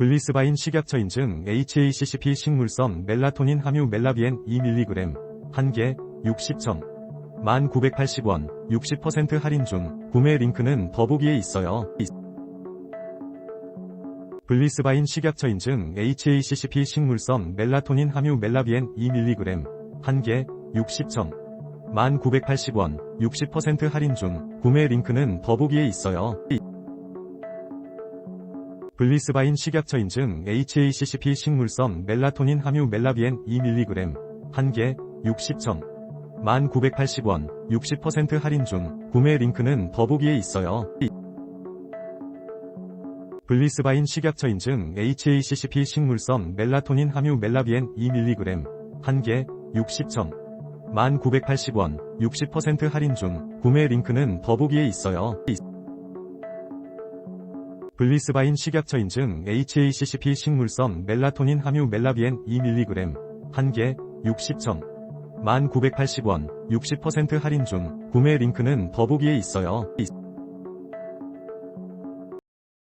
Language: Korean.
블리스바인 식약처 인증 HACCP 식물성 멜라토닌 함유 멜라비엔 2mg 1개 60점 1980원 60% 할인 중 구매 링크는 더보기에 있어요. 블리스바인 식약처 인증 HACCP 식물성 멜라토닌 함유 멜라비엔 2mg 1개 60점 1980원 60% 할인 중 구매 링크는 더보기에 있어요. 블리스바인 식약처 인증 HACCP 식물성 멜라토닌 함유 멜라비엔 2mg 1개 60점 1980원 60% 할인 중 구매 링크는 더보기에 있어요. 블리스바인 식약처 인증 HACCP 식물성 멜라토닌 함유 멜라비엔 2mg 1개 60점 1980원 60% 할인 중 구매 링크는 더보기에 있어요. 블리스바인 식약처 인증 HACCP 식물성 멜라토닌 함유 멜라비엔 2mg 1개 60점 1980원 60% 할인 중 구매 링크는 더보기에 있어요.